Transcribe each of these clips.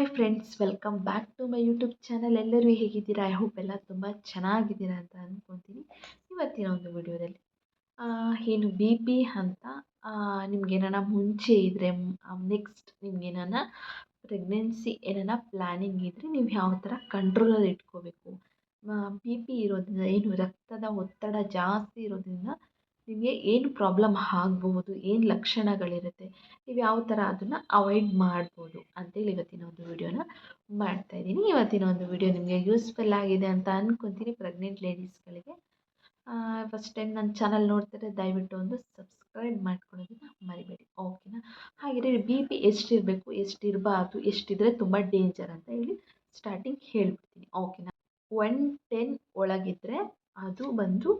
Hi friends welcome back to my YouTube channel ಎಲ್ಲರೂ ಹೇಗಿದ್ದೀರಾ? I hope ಎಲ್ಲ ತುಂಬ ಚೆನ್ನಾಗಿದ್ದೀರಾ ಅಂತ ಅಂದ್ಕೊತೀನಿ ಇವತ್ತಿನ ಒಂದು ವಿಡಿಯೋದಲ್ಲಿ ಏನು ಬಿ ಪಿ ಅಂತ ನಿಮ್ಗೇನಾನ ಮುಂಚೆ ಇದ್ದರೆ ನೆಕ್ಸ್ಟ್ ನಿಮ್ಗೇನಾನ ಪ್ರೆಗ್ನೆನ್ಸಿ ಏನಾರ ಪ್ಲ್ಯಾನಿಂಗ್ ಇದ್ದರೆ ನೀವು ಯಾವ ಥರ ಕಂಟ್ರೋಲಲ್ಲಿ ಇಟ್ಕೋಬೇಕು? ಬಿ ಪಿ ಇರೋದ್ರಿಂದ ಏನು ರಕ್ತದ ಒತ್ತಡ ಜಾಸ್ತಿ ಇರೋದ್ರಿಂದ ನಿಮಗೆ ಏನು ಪ್ರಾಬ್ಲಮ್ ಆಗ್ಬಹುದು ಏನು ಲಕ್ಷಣಗಳಿರುತ್ತೆ, ನೀವು ಯಾವ ಥರ ಅದನ್ನು ಅವಾಯ್ಡ್ ಮಾಡ್ಬೋದು ಅಂತೇಳಿ ಇವತ್ತಿನ ಒಂದು ವಿಡಿಯೋನ ಮಾಡ್ತಾಯಿದ್ದೀನಿ ಇವತ್ತಿನ ಒಂದು ವಿಡಿಯೋ ನಿಮಗೆ ಯೂಸ್ಫುಲ್ ಆಗಿದೆ ಅಂತ ಅಂದ್ಕೊತೀನಿ ಪ್ರೆಗ್ನೆಂಟ್ ಲೇಡೀಸ್ಗಳಿಗೆ ಫಸ್ಟ್ ಟೈಮ್ ನನ್ನ ಚಾನಲ್ ನೋಡ್ತಾರೆ ದಯವಿಟ್ಟು ಒಂದು ಸಬ್ಸ್ಕ್ರೈಬ್ ಮಾಡ್ಕೊಳ್ಳೋದನ್ನ ಮರಿಬೇಡಿ ಓಕೆನಾ ಹಾಗೆ ಬಿ ಪಿ ಎಷ್ಟಿರಬೇಕು, ಎಷ್ಟಿರಬಾರ್ದು, ಎಷ್ಟಿದ್ರೆ ತುಂಬ ಡೇಂಜರ್ ಅಂತ ಹೇಳಿ ಸ್ಟಾರ್ಟಿಂಗ್ ಹೇಳ್ಬಿಡ್ತೀನಿ ಓಕೆನಾ ಒನ್ ಟೆನ್ ಒಳಗಿದ್ದರೆ ಅದು ಬಂದು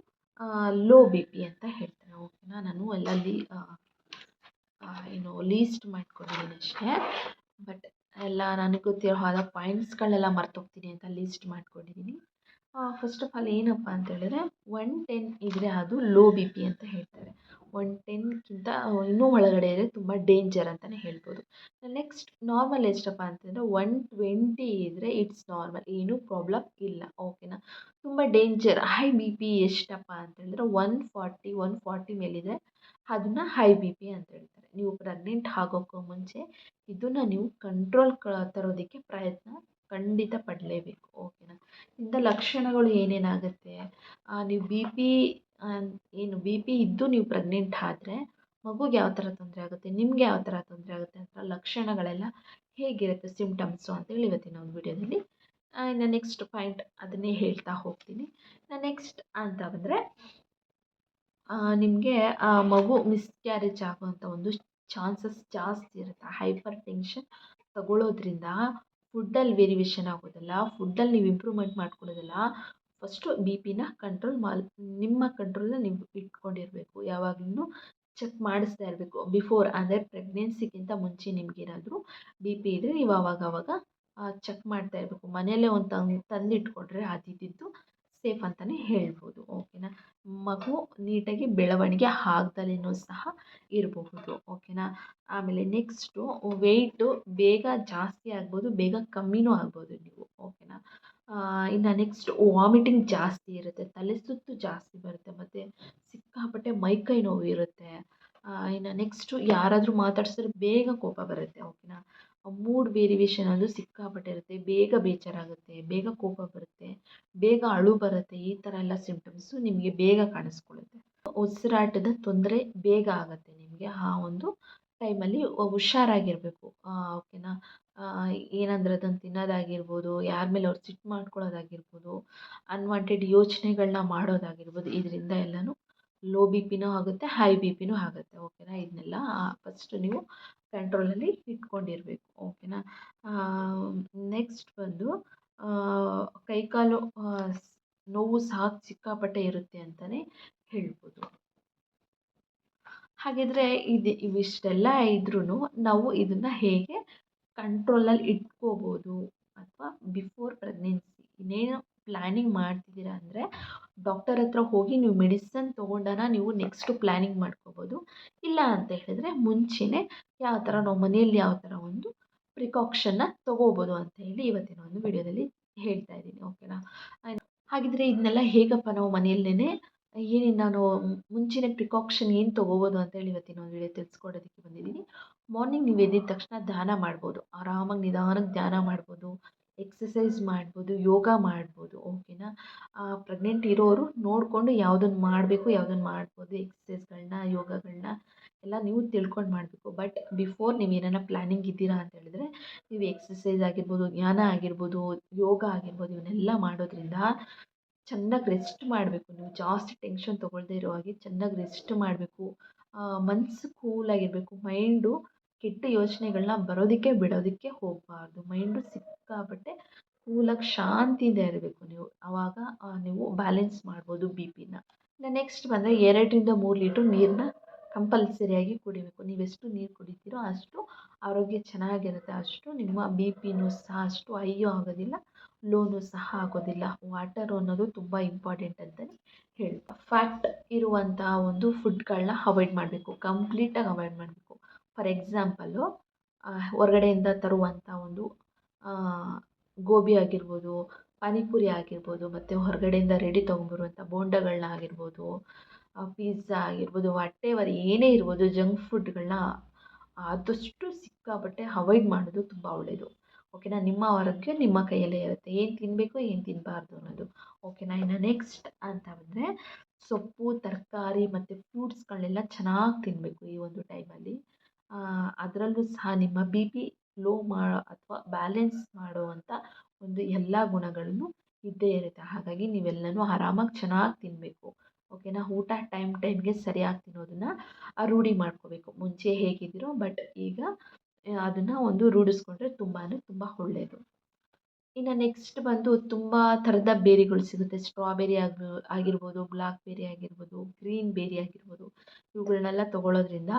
ಲೋ ಬಿ ಪಿ ಅಂತ ಹೇಳ್ತಾರೆ ಓಕೆನಾ ನಾನು ಅಲ್ಲಲ್ಲಿ ಏನು ಲೀಸ್ಟ್ ಮಾಡ್ಕೊಂಡಿದ್ದೀನಿ ಅಷ್ಟೇ. ಬಟ್ ಎಲ್ಲ ನನಗೆ ಗೊತ್ತಿರೋ ಆದ ಪಾಯಿಂಟ್ಸ್ಗಳೆಲ್ಲ ಮರ್ತೋಗ್ತೀನಿ ಅಂತ ಲೀಸ್ಟ್ ಮಾಡ್ಕೊಂಡಿದ್ದೀನಿ. ಫಸ್ಟ್ ಆಫ್ ಆಲ್ ಏನಪ್ಪ ಅಂತ ಹೇಳಿದ್ರೆ ಒನ್ ಟೆನ್ ಇದ್ದರೆ ಅದು ಲೋ ಬಿ ಪಿ ಅಂತ ಹೇಳ್ತಾರೆ. ಒನ್ ಟೆನ್ಗಿಂತ ಇನ್ನೂ ಒಳಗಡೆ ಇದ್ದರೆ ತುಂಬ ಡೇಂಜರ್ ಅಂತಲೇ ಹೇಳ್ಬೋದು. ನೆಕ್ಸ್ಟ್ ನಾರ್ಮಲ್ ಎಷ್ಟಪ್ಪ ಅಂತಂದರೆ ಒನ್ ಟ್ವೆಂಟಿ ಇದ್ದರೆ ಇಟ್ಸ್ ನಾರ್ಮಲ್ ಏನೂ ಪ್ರಾಬ್ಲಮ್ ಇಲ್ಲ ಓಕೆನಾ ತುಂಬ ಡೇಂಜರ್ ಹೈ ಬಿ ಪಿ ಎಷ್ಟಪ್ಪ ಅಂತ ಹೇಳಿದ್ರೆ ಒನ್ ಫಾರ್ಟಿ ಒನ್ ಫಾರ್ಟಿ ಮೇಲಿದೆ, ಅದನ್ನ ಹೈ ಬಿ ಪಿ ಅಂತ ಹೇಳ್ತಾರೆ. ನೀವು ಪ್ರೆಗ್ನೆಂಟ್ ಆಗೋಕ್ಕೂ ಮುಂಚೆ ಇದನ್ನು ನೀವು ಕಂಟ್ರೋಲ್ ತರೋದಕ್ಕೆ ಪ್ರಯತ್ನ ಖಂಡಿತ ಪಡಲೇಬೇಕು ಓಕೆನಾ ಇಂಥ ಲಕ್ಷಣಗಳು ಏನೇನಾಗುತ್ತೆ? ನೀವು ಬಿ ಪಿ ಏನು ಬಿ ಪಿ ಇದ್ದು ನೀವು ಪ್ರೆಗ್ನೆಂಟ್ ಆದರೆ ಮಗುಗೆ ಯಾವ ಥರ ತೊಂದರೆ ಆಗುತ್ತೆ, ನಿಮಗೆ ಯಾವ ಥರ ತೊಂದರೆ ಆಗುತ್ತೆ ಅಂತ ಲಕ್ಷಣಗಳೆಲ್ಲ ಹೇಗಿರುತ್ತೆ ಸಿಮ್ಟಮ್ಸು ಅಂತೇಳಿ ಇವತ್ತಿನ ಒಂದು ವಿಡಿಯೋದಲ್ಲಿ. ಇನ್ನು ನೆಕ್ಸ್ಟ್ ಪಾಯಿಂಟ್ ಅದನ್ನೇ ಹೇಳ್ತಾ ಹೋಗ್ತೀನಿ. ಇನ್ನು ನೆಕ್ಸ್ಟ್ ಅಂತ ಬಂದರೆ ನಿಮಗೆ ಮಗು ಮಿಸ್ಕ್ಯಾರೇಜ್ ಆಗುವಂಥ ಒಂದು ಚಾನ್ಸಸ್ ಜಾಸ್ತಿ ಇರುತ್ತೆ. ಹೈಪರ್ ಟೆನ್ಷನ್ ತಗೊಳ್ಳೋದ್ರಿಂದ ಫುಡ್ಡಲ್ಲಿ ವೇರಿಯೇಷನ್ ಆಗೋದಲ್ಲ ಫುಡ್ಡಲ್ಲಿ ನೀವು ಇಂಪ್ರೂವ್ಮೆಂಟ್ ಮಾಡ್ಕೊಳ್ಳೋದಲ್ಲ ಫಸ್ಟು ಬಿ ಪಿನ ಕಂಟ್ರೋಲ್ ಮಾಲ್, ನಿಮ್ಮ ಕಂಟ್ರೋಲ್ನ ನೀವು ಇಟ್ಕೊಂಡಿರಬೇಕು. ಯಾವಾಗಲೂ ಚೆಕ್ ಮಾಡಿಸ್ತಾ ಇರಬೇಕು. ಬಿಫೋರ್ ಅಂದರೆ ಪ್ರೆಗ್ನೆನ್ಸಿಗಿಂತ ಮುಂಚೆ ನಿಮಗೇನಾದರೂ ಬಿ ಪಿ ಇದ್ದರೆ ನೀವು ಅವಾಗ ಚೆಕ್ ಮಾಡ್ತಾ ಇರಬೇಕು. ಮನೆಯಲ್ಲೇ ಒಂದು ತಂದು, ತಂದಿಟ್ಕೊಂಡ್ರೆ ಅದಿದ್ದು ಸೇಫ್ ಅಂತಲೇ ಹೇಳ್ಬೋದು. ಓಕೆನಾ ಮಗು ನೀಟಾಗಿ ಬೆಳವಣಿಗೆ ಆಗ್ದಲೇನೂ ಸಹ ಇರಬಹುದು. ಓಕೆನಾ ಆಮೇಲೆ ನೆಕ್ಸ್ಟು ವೆಯ್ಟು ಬೇಗ ಜಾಸ್ತಿ ಆಗ್ಬೋದು, ಬೇಗ ಕಮ್ಮಿನೂ ಆಗ್ಬೋದು. ಇನ್ನು ನೆಕ್ಸ್ಟ್ ವಾಮಿಟಿಂಗ್ ಜಾಸ್ತಿ ಇರುತ್ತೆ, ತಲೆ ಸುತ್ತು ಜಾಸ್ತಿ ಬರುತ್ತೆ, ಮತ್ತು ಸಿಕ್ಕಾಪಟ್ಟೆ ಮೈಕೈ ನೋವು ಇರುತ್ತೆ. ಇನ್ನು ನೆಕ್ಸ್ಟು ಯಾರಾದರೂ ಮಾತಾಡ್ಸಿದ್ರೆ ಬೇಗ ಕೋಪ ಬರುತ್ತೆ ಓಕೆನಾ ಮೂಡ್ ವೇರಿಯೇಷನ್ ಅದು ಸಿಕ್ಕಾಪಟ್ಟೆ ಇರುತ್ತೆ, ಬೇಗ ಬೇಜಾರಾಗುತ್ತೆ, ಬೇಗ ಕೋಪ ಬರುತ್ತೆ, ಬೇಗ ಅಳು ಬರುತ್ತೆ, ಈ ಥರ ಎಲ್ಲ ಸಿಂಪ್ಟಮ್ಸು ನಿಮಗೆ ಬೇಗ ಕಾಣಿಸ್ಕೊಳ್ಳುತ್ತೆ ಉಸಿರಾಟದ ತೊಂದರೆ ಬೇಗ ಆಗುತ್ತೆ ನಿಮಗೆ, ಆ ಒಂದು ಟೈಮಲ್ಲಿ ಹುಷಾರಾಗಿರಬೇಕು ಓಕೆನಾ ಏನಂದ್ರೆ ಅದನ್ನು ತಿನ್ನೋದಾಗಿರ್ಬೋದು, ಯಾರ ಮೇಲೆ ಅವ್ರು ಸಿಟ್ಟು ಮಾಡ್ಕೊಳ್ಳೋದಾಗಿರ್ಬೋದು ಅನ್ವಾಂಟೆಡ್ ಯೋಚನೆಗಳನ್ನ ಮಾಡೋದಾಗಿರ್ಬೋದು, ಇದರಿಂದ ಎಲ್ಲನೂ ಲೋ ಬಿ ಪಿನೂ ಆಗುತ್ತೆ ಹೈ ಬಿ ಪಿನೂ ಆಗುತ್ತೆ, ಓಕೆನಾ? ಇದನ್ನೆಲ್ಲ ಫಸ್ಟ್ ನೀವು ಕಂಟ್ರೋಲಲ್ಲಿ ಇಟ್ಕೊಂಡಿರಬೇಕು, ಓಕೆನಾ? ನೆಕ್ಸ್ಟ್ ಬಂದು ಕೈಕಾಲು ನೋವು ಸಾಕು ಸಿಕ್ಕಾಪಟ್ಟೆ ಇರುತ್ತೆ ಅಂತಲೇ ಹೇಳ್ಬೋದು. ಹಾಗಿದ್ರೆ ಇದು ಇವಿಷ್ಟೆಲ್ಲ ಇದ್ರೂ ನಾವು ಇದನ್ನು ಹೇಗೆ ಕಂಟ್ರೋಲಲ್ಲಿ ಇಟ್ಕೋಬೋದು ಅಥವಾ ಬಿಫೋರ್ ಪ್ರೆಗ್ನೆನ್ಸಿ ಇನ್ನೇನು ಪ್ಲ್ಯಾನಿಂಗ್ ಮಾಡ್ತಿದ್ದೀರಾ ಅಂದರೆ ಡಾಕ್ಟರ್ ಹತ್ರ ಹೋಗಿ ನೀವು ಮೆಡಿಸನ್ ತೊಗೊಂಡಾನ ನೀವು ನೆಕ್ಸ್ಟು ಪ್ಲ್ಯಾನಿಂಗ್ ಮಾಡ್ಕೋಬೋದು. ಇಲ್ಲ ಅಂತ ಹೇಳಿದ್ರೆ ಮುಂಚೆನೇ ಯಾವ ಥರ ನಾವು ಮನೆಯಲ್ಲಿ ಯಾವ ಥರ ಒಂದು ಪ್ರಿಕಾಕ್ಷನ್ನ ತೊಗೋಬೋದು ಅಂತ ಹೇಳಿ ಇವತ್ತಿನ ಒಂದು ವಿಡಿಯೋದಲ್ಲಿ ಹೇಳ್ತಾ ಇದ್ದೀನಿ ಓಕೆನಾ ಹಾಗಿದ್ರೆ ಇದನ್ನೆಲ್ಲ ಹೇಗಪ್ಪ ನಾವು ಮನೆಯಲ್ಲೇ ಏನೇನು ನಾನು ಮುಂಚಿನ ಪ್ರಿಕಾಕ್ಷನ್ ಏನು ತೊಗೋಬೋದು ಅಂತೇಳಿ ಇವತ್ತಿನ ಒಂದು ವಿಡಿಯೋ ತಿಳಿಸ್ಕೊಡೋದಕ್ಕೆ ಬಂದಿದ್ದೀನಿ. ಮಾರ್ನಿಂಗ್ ನೀವು ಎದ್ದಿದ ತಕ್ಷಣ ಧ್ಯಾನ ಮಾಡ್ಬೋದು. ಆರಾಮಾಗಿ ನಿಧಾನಕ್ಕೆ ಧ್ಯಾನ ಮಾಡ್ಬೋದು. ಎಕ್ಸಸೈಸ್ ಮಾಡ್ಬೋದು, ಯೋಗ ಮಾಡ್ಬೋದು ಓಕೆನಾ ಪ್ರೆಗ್ನೆಂಟ್ ಇರೋರು ನೋಡಿಕೊಂಡು ಯಾವುದನ್ನು ಮಾಡಬೇಕು ಯಾವುದನ್ನು ಮಾಡ್ಬೋದು ಎಕ್ಸಸೈಸ್ಗಳನ್ನ ಯೋಗಗಳನ್ನ ಎಲ್ಲ ನೀವು ತಿಳ್ಕೊಂಡು ಮಾಡಬೇಕು. ಬಟ್ ಬಿಫೋರ್ ನೀವು ಏನಾರ ಪ್ಲ್ಯಾನಿಂಗ್ ಇದ್ದೀರಾ ಅಂತ ಹೇಳಿದ್ರೆ, ನೀವು ಎಕ್ಸಸೈಸ್ ಆಗಿರ್ಬೋದು, ಧ್ಯಾನ ಆಗಿರ್ಬೋದು, ಯೋಗ ಆಗಿರ್ಬೋದು ಇವನ್ನೆಲ್ಲ ಮಾಡೋದ್ರಿಂದ ಚೆನ್ನಾಗಿ ರೆಸ್ಟ್ ಮಾಡಬೇಕು. ನೀವು ಜಾಸ್ತಿ ಟೆನ್ಷನ್ ತೊಗೊಳ್ದೇ ಇರೋ ಹಾಗೆ ಚೆನ್ನಾಗಿ ರೆಸ್ಟ್ ಮಾಡಬೇಕು. ಮನಸ್ಸು ಕೂಲಾಗಿರಬೇಕು ಮೈಂಡು ಕೆಟ್ಟ ಯೋಚನೆಗಳನ್ನ ಬರೋದಕ್ಕೆ ಬಿಡೋದಕ್ಕೆ ಹೋಗಬಾರ್ದು. ಮೈಂಡು ಸಿಕ್ಕಾಪಟ್ಟೆ ಕೂಲಾಗಿ ಶಾಂತಿಯಿಂದ ಇರಬೇಕು ನೀವು. ಆವಾಗ ನೀವು ಬ್ಯಾಲೆನ್ಸ್ ಮಾಡ್ಬೋದು ಬಿ ಪಿನ ನೆಕ್ಸ್ಟ್ ಬಂದರೆ ಎರಡರಿಂದ ಮೂರು ಲೀಟ್ರ್ ನೀರನ್ನ ಕಂಪಲ್ಸರಿಯಾಗಿ ಕುಡಿಬೇಕು. ನೀವೆಷ್ಟು ನೀರು ಕುಡಿತೀರೋ ಅಷ್ಟು ಆರೋಗ್ಯ ಚೆನ್ನಾಗಿರುತ್ತೆ. ಅಷ್ಟು ನಿಮ್ಮ ಬಿ ಪಿನೂ ಸಹ ಅಷ್ಟು ಹೈಯೂ ಆಗೋದಿಲ್ಲ ಲೋನು ಸಹ ಆಗೋದಿಲ್ಲ. ವಾಟರು ಅನ್ನೋದು ತುಂಬ ಇಂಪಾರ್ಟೆಂಟ್ ಅಂತಲೇ ಹೇಳ್ತಾ. ಫ್ಯಾಟ್ ಇರುವಂತಹ ಒಂದು ಫುಡ್ಗಳನ್ನ ಅವಾಯ್ಡ್ ಮಾಡಬೇಕು. ಕಂಪ್ಲೀಟಾಗಿ ಅವಾಯ್ಡ್ ಮಾಡಬೇಕು. ಫಾರ್ ಎಕ್ಸಾಂಪಲ್ಲು ಹೊರಗಡೆಯಿಂದ ತರುವಂಥ ಒಂದು ಗೋಬಿ ಆಗಿರ್ಬೋದು, ಪಾನಿಪುರಿ ಆಗಿರ್ಬೋದು, ಮತ್ತು ಹೊರಗಡೆಯಿಂದ ರೆಡಿ ತೊಗೊಂಬರುವಂಥ ಬೋಂಡಗಳನ್ನ ಆಗಿರ್ಬೋದು ಪಿಝಾ ಆಗಿರ್ಬೋದು ವಾಟೆವರ್ ಏನೇ ಇರ್ಬೋದು ಜಂಕ್ ಫುಡ್ಗಳನ್ನ ಆದಷ್ಟು ಸಿಕ್ಕಾಪಟ್ಟೆ ಅವಾಯ್ಡ್ ಮಾಡೋದು ತುಂಬ ಒಳ್ಳೆಯದು ಓಕೆನಾ ನಿಮ್ಮ ಆರೋಗ್ಯ ನಿಮ್ಮ ಕೈಯಲ್ಲೇ ಇರುತ್ತೆ. ಏನು ತಿನ್ನಬೇಕು ಏನು ತಿನ್ನಬಾರ್ದು ಅನ್ನೋದು. ಓಕೆನಾ ಇನ್ನು ನೆಕ್ಸ್ಟ್ ಅಂತ ಬಂದರೆ, ಸೊಪ್ಪು, ತರಕಾರಿ ಮತ್ತು ಫ್ರೂಟ್ಸ್ಗಳನ್ನೆಲ್ಲ ಚೆನ್ನಾಗಿ ತಿನ್ನಬೇಕು ಈ ಒಂದು ಟೈಮಲ್ಲಿ ಅದರಲ್ಲೂ ಸಹ ನಿಮ್ಮ ಬಿ ಪಿ ಲೋ ಮಾ, ಅಥವಾ ಬ್ಯಾಲೆನ್ಸ್ ಮಾಡುವಂಥ ಒಂದು ಎಲ್ಲ ಗುಣಗಳನ್ನು ಇದ್ದೇ ಇರುತ್ತೆ. ಹಾಗಾಗಿ ನೀವೆಲ್ಲನೂ ಆರಾಮಾಗಿ ಚೆನ್ನಾಗಿ ತಿನ್ನಬೇಕು ಓಕೆನಾ? ಊಟ ಟೈಮ್ ಟೈಮ್ಗೆ ಸರಿಯಾಗಿ ತಿನ್ನೋದನ್ನು ರೂಢಿ ಮಾಡ್ಕೋಬೇಕು. ಮುಂಚೆ ಹೇಗಿದ್ದೀರೋ, ಬಟ್ ಈಗ ಅದನ್ನು ಒಂದು ರೂಢಿಸ್ಕೊಂಡ್ರೆ ತುಂಬಾ ತುಂಬ ಒಳ್ಳೆಯದು ಇನ್ನು ನೆಕ್ಸ್ಟ್ ಬಂದು ತುಂಬ ಥರದ ಬೇರಿಗಳು ಸಿಗುತ್ತೆ. ಸ್ಟ್ರಾಬೆರಿ ಆಗಿ ಆಗಿರ್ಬೋದು ಬ್ಲಾಕ್ಬೆರಿ ಆಗಿರ್ಬೋದು, ಗ್ರೀನ್ ಬೇರಿ ಆಗಿರ್ಬೋದು ಇವುಗಳನ್ನೆಲ್ಲ ತೊಗೊಳ್ಳೋದ್ರಿಂದ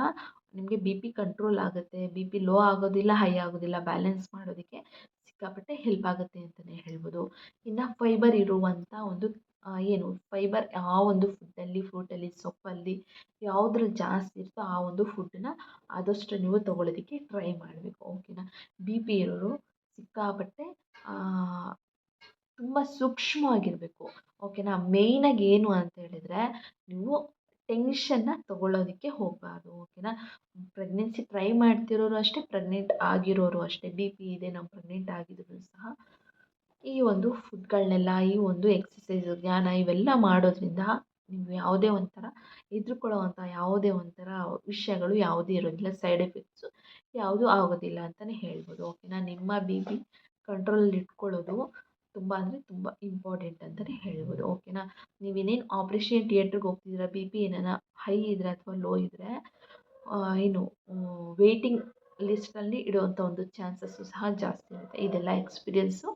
ನಿಮಗೆ ಬಿ ಪಿ ಕಂಟ್ರೋಲ್ ಆಗುತ್ತೆ ಬಿ ಪಿ ಲೋ ಆಗೋದಿಲ್ಲ ಹೈ ಆಗೋದಿಲ್ಲ ಬ್ಯಾಲೆನ್ಸ್ ಮಾಡೋದಕ್ಕೆ ಸಿಕ್ಕಾಪಟ್ಟೆ ಹೆಲ್ಪ್ ಆಗುತ್ತೆ ಅಂತಲೇ ಹೇಳ್ಬೋದು. ಇನ್ನು ಫೈಬರ್ ಇರುವಂಥ ಒಂದು ಏನು ಫೈಬರ್ ಆ ಒಂದು ಫುಡ್ಡಲ್ಲಿ ಫ್ರೂಟಲ್ಲಿ ಸೊಪ್ಪಲ್ಲಿ ಯಾವುದ್ರಲ್ಲಿ ಜಾಸ್ತಿ ಇರುತ್ತೋ ಆ ಒಂದು ಫುಡ್ಡನ್ನ ಆದಷ್ಟು ನೀವು ತೊಗೊಳೋದಕ್ಕೆ ಟ್ರೈ ಮಾಡಬೇಕು ಓಕೆನಾ ಬಿ ಪಿ ಇರೋರು ಸಿಕ್ಕಾಪಟ್ಟೆ ತುಂಬ ಸೂಕ್ಷ್ಮವಾಗಿರಬೇಕು ಓಕೆನಾ ಮೇಯ್ನಾಗಿ ಏನು ಅಂತ ಹೇಳಿದರೆ ನೀವು ಟೆನ್ಷನ್ನ ತಗೊಳ್ಳೋದಕ್ಕೆ ಹೋಗಬಾರ್ದು ಓಕೆನಾ ಪ್ರೆಗ್ನೆನ್ಸಿ ಟ್ರೈ ಮಾಡ್ತಿರೋರು ಅಷ್ಟೇ ಪ್ರೆಗ್ನೆಂಟ್ ಆಗಿರೋರು ಅಷ್ಟೇ ಬಿ ಪಿ ಇದೆ, ನಾವು ಪ್ರೆಗ್ನೆಂಟ್ ಆಗಿದ್ರು ಸಹ ಈ ಒಂದು ಫುಡ್ಗಳನ್ನೆಲ್ಲ ಈ ಒಂದು ಎಕ್ಸಸೈಸು ಧ್ಯಾನ ಇವೆಲ್ಲ ಮಾಡೋದ್ರಿಂದ ನೀವು ಯಾವುದೇ ಒಂಥರ ಹೆದ್ರುಕೊಳ್ಳೋವಂಥ ಯಾವುದೇ ಒಂಥರ ವಿಷಯಗಳು ಯಾವುದೂ ಇರೋದಿಲ್ಲ ಸೈಡ್ ಎಫೆಕ್ಟ್ಸು ಯಾವುದೂ ಆಗೋದಿಲ್ಲ ಅಂತಲೇ ಹೇಳ್ಬೋದು ಓಕೆನಾ ನಿಮ್ಮ ಬಿ ಪಿ ಕಂಟ್ರೋಲಲ್ಲಿ ಇಟ್ಕೊಳ್ಳೋದು ತುಂಬ ಅಂದರೆ ತುಂಬ ಇಂಪಾರ್ಟೆಂಟ್ ಅಂತಲೇ ಹೇಳ್ಬೋದು. ಓಕೆನಾ ನೀವು ಇನ್ನೇನು ಆಪ್ರೇಷನ್ ಥಿಯೇಟ್ರಿಗೆ ಹೋಗ್ತಿದ್ದೀರಾ ಬಿ ಪಿ ಏನಾರ ಹೈ ಇದ್ದರೆ ಅಥವಾ ಲೋ ಇದ್ದರೆ ಏನು ವೇಟಿಂಗ್ ಲಿಸ್ಟಲ್ಲಿ ಇಡುವಂಥ ಒಂದು ಚಾನ್ಸಸ್ಸು ಸಹ ಜಾಸ್ತಿ ಇರುತ್ತೆ. ಇದೆಲ್ಲ ಎಕ್ಸ್ಪೀರಿಯೆನ್ಸು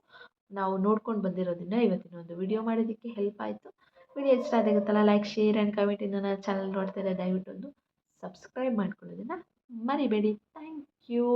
ನಾವು ನೋಡ್ಕೊಂಡು ಬಂದಿರೋದ್ರಿಂದ ಇವತ್ತಿನ ಒಂದು ವಿಡಿಯೋ ಮಾಡೋದಕ್ಕೆ ಹೆಲ್ಪ್ ಆಯಿತು. ವಿಡಿಯೋ ಇಷ್ಟ ಗೊತ್ತಲ್ಲ ಲೈಕ್ ಶೇರ್ ಆ್ಯಂಡ್ ಕಮೆಂಟ್ ಇನ್ನು ನನ್ನ ಚಾನಲ್ ನೋಡ್ತಾರೆ ದಯವಿಟ್ಟು ಒಂದು ಸಬ್ಸ್ಕ್ರೈಬ್ ಮಾಡ್ಕೊಳ್ಳೋದನ್ನು ಮರಿಬೇಡಿ. Thank you